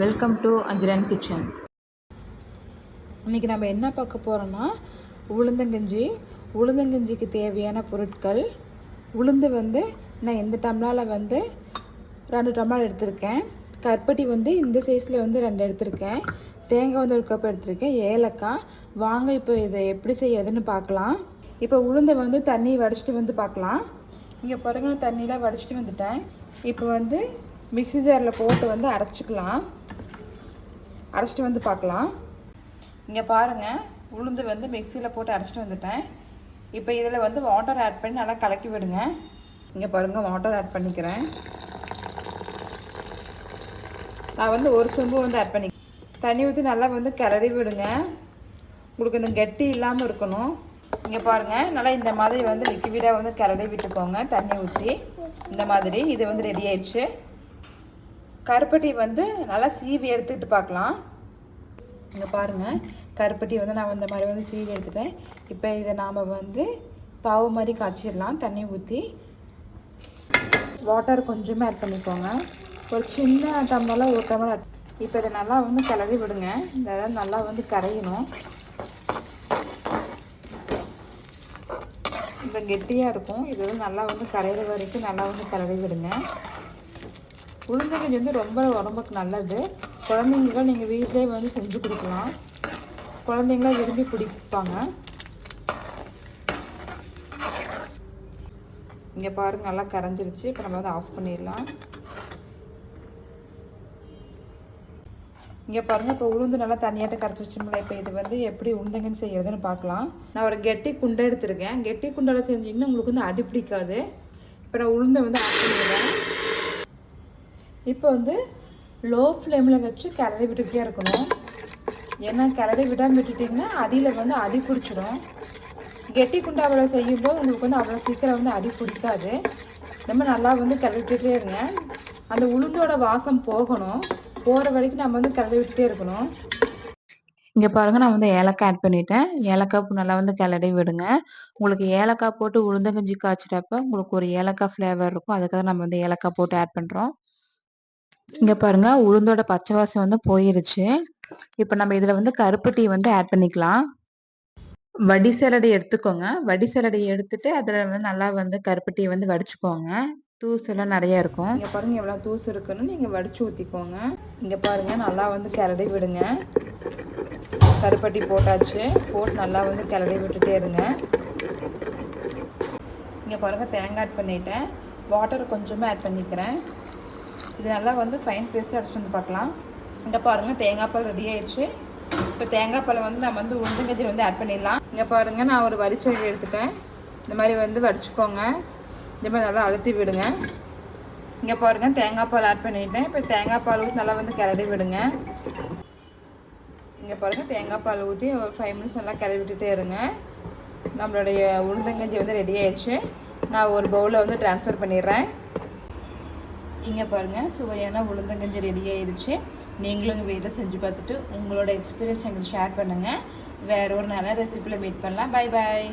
Welcome to அகிரன் kitchen இன்றைக்கி நம்ம என்ன பார்க்க போகிறோன்னா உளுந்தங்கஞ்சி உளுந்தங்கஞ்சிக்கு தேவையான பொருட்கள் உளுந்து வந்து நான் இந்த டம்ளாவில் வந்து ரெண்டு டம்ளால் எடுத்திருக்கேன். கருப்பட்டி வந்து இந்த சைஸில் வந்து ரெண்டு எடுத்திருக்கேன். தேங்காய் வந்து ஒரு கப் எடுத்திருக்கேன். ஏலக்காய். வாங்க இப்போ இதை எப்படி செய்யறதுன்னு பார்க்கலாம். இப்போ உளுந்தை வந்து தண்ணி வடிச்சிட்டு வந்து பார்க்கலாம். இங்கே பாருங்க தண்ணியெலாம் வடிச்சிட்டு வந்துட்டேன். இப்போ வந்து மிக்ஸி ஜாரில் போட்டு வந்து அரைச்சிக்கலாம். அரைச்சிட்டு வந்து பார்க்கலாம். இங்கே பாருங்கள் உளுந்து வந்து மிக்சியில் போட்டு அரைச்சிட்டு வந்துட்டேன். இப்போ இதில் வந்து வாட்டர் ஆட் பண்ணி நல்லா கலக்கி விடுங்க. இங்கே பாருங்கள் வாட்டர் ஆட் பண்ணிக்கிறேன். நான் வந்து ஒரு சொம்பு வந்து ஆட் பண்ணி தண்ணி ஊற்றி நல்லா வந்து கிளறி விடுங்க. உங்களுக்கு இந்த கெட்டி இல்லாமல் இருக்கணும். இங்கே பாருங்கள் நல்லா இந்த மாதிரி வந்து லிக்விடாக வந்து கிளறி விட்டுக்கோங்க தண்ணி ஊற்றி இந்த மாதிரி இது வந்து ரெடி ஆயிடுச்சு. கருப்பட்டி வந்து நல்லா சீவி எடுத்துக்கிட்டு பார்க்கலாம். இங்கே பாருங்கள் கருப்பட்டி வந்து நான் இந்த மாதிரி வந்து சீவி எடுத்துட்டேன். இப்போ இதை நாம் வந்து பாவு மாதிரி காய்ச்சிடலாம் தண்ணி ஊற்றி வாட்டர் கொஞ்சமே ஆட் பண்ணிக்கோங்க. ஒரு சின்ன டம்ளரில் ஒரு டம்ளர் இப்போ இதை நல்லா வந்து கிளறி விடுங்க. இதெல்லாம் நல்லா வந்து கரையணும். இந்த கெட்டியாக இருக்கும். இது வந்து நல்லா வந்து கரையிற வரைக்கும் நல்லா வந்து கிளறி விடுங்க. உளுந்தங்கஞ்சி வந்து ரொம்ப உடம்புக்கு நல்லது. குழந்தைங்களுக்கும் நீங்கள் வீட்டிலே வந்து செஞ்சு கொடுக்கலாம். குழந்தைங்களாம் விரும்பி குடிப்பாங்க. இங்கே பாருங்க நல்லா கரைஞ்சிருச்சு. இப்போ நம்ம வந்து ஆஃப் பண்ணிடலாம். இங்கே பாருங்கள் இப்போ உளுந்து நல்லா தனியாட்ட கரைச்சி வச்சோம்ல இப்போ இது வந்து எப்படி உளுந்தங்கன்னு செய்யறதுன்னு பார்க்கலாம். நான் ஒரு கெட்டி குண்டை எடுத்திருக்கேன். கெட்டி குண்டால் செஞ்சீங்கன்னா உங்களுக்கு வந்து அடி பிடிக்காது. இப்போ நான் உளுந்தை வந்து ஆஃப் பண்ணிடுறேன். இப்போ வந்து லோ ஃப்ளேமில் வச்சு கிளறி விட்டுக்கிட்டே இருக்கணும். ஏன்னா கிளறி விடாமல் விட்டுட்டிங்கன்னா அடியில் வந்து அடி பிடிச்சிடும். கெட்டி குண்டாவில் செய்யும்போது உங்களுக்கு வந்து அவ்வளோ சீக்கிரம் வந்து அடி பிடிக்காது. நம்ம நல்லா வந்து கிளறி இருங்க. அந்த உளுந்தோட வாசம் போகணும். போகிற வரைக்கும் நம்ம வந்து கிளறி விட்டுட்டே இருக்கணும். இங்கே பாருங்கள் நான் வந்து ஏலக்காய் ஆட் பண்ணிட்டேன். ஏலக்காய் நல்லா வந்து கிளறி விடுங்க. உங்களுக்கு ஏலக்காய் போட்டு உளுந்தங்கஞ்சி காய்ச்சிட்டப்ப உங்களுக்கு ஒரு ஏலக்காய் ஃப்ளேவர் இருக்கும். அதுக்காக நம்ம வந்து ஏலக்காய் போட்டு ஆட் பண்ணுறோம் இங்க பாருங்க உளுந்தோட பச்சை வாசம் வந்து போயிருச்சு. இப்போ நம்ம இதுல வந்து கருப்பு டீ வந்து ஆட் பண்ணிக்கலாம். வடி சலடை எடுத்துக்கோங்க. வடி சலடை எடுத்துட்டு அதுல வந்து நல்லா வந்து கருப்பட்டியை வந்து வடிச்சுக்கோங்க. தூசு எல்லாம் நிறைய இருக்கும். இங்க பாருங்க எவ்வளவு தூசு இருக்குன்னு நீங்க வடிச்சு ஊத்திக்கோங்க. இங்க பாருங்க நல்லா வந்து கிளறி விடுங்க. கருப்பட்டி போட்டாச்சு. போட்டு நல்லா வந்து கிளறி விட்டுட்டே இருங்க. இங்க பாருங்க தேங்காய் ஆட் பண்ணிட்டேன். வாட்டர் கொஞ்சமாக ஆட் பண்ணிக்கிறேன். இது நல்லா வந்து ஃபைன் பேஸ்ட் அடிச்சு வந்து பார்க்கலாம். இங்கே பாருங்கள் தேங்காய் பால் ரெடி ஆயிடுச்சு. இப்போ தேங்காய் பாலை வந்து நம்ம வந்து உளுந்தங்கஞ்சில் வந்து ஆட் பண்ணிடலாம். இங்கே பாருங்கள் நான் ஒரு வரிச்சொல்லி எடுத்துட்டேன். இந்த மாதிரி வந்து வடிச்சுக்கோங்க. இந்த மாதிரி நல்லா அழுத்தி விடுங்க. இங்கே பாருங்கள் தேங்காய் பால் ஆட் பண்ணிட்டேன். இப்போ தேங்காய் பால் ஊற்றி நல்லா வந்து கிளறி விடுங்க. இங்கே பாருங்கள் தேங்காய் பால் ஊற்றி ஒரு ஃபைவ் மினிட்ஸ் நல்லா கிளறி விட்டுட்டே இருங்க. நம்மளுடைய உளுந்தங்கஞ்சி வந்து ரெடி ஆயிடுச்சு. நான் ஒரு பவுலில் வந்து ட்ரான்ஸ்ஃபர் பண்ணிடுறேன். இங்கே பாருங்கள் சுவையான உளுந்தங்கஞ்சி ரெடி ஆயிடுச்சு நீங்களும் உங்கள் வீட்டில் செஞ்சு பார்த்துட்டு உங்களோட எக்ஸ்பீரியன்ஸ் எங்களுக்கு ஷேர் பண்ணுங்கள் வேற ஒரு நல்ல ரெசிப்பியில் மீட் பண்ணலாம். Bye bye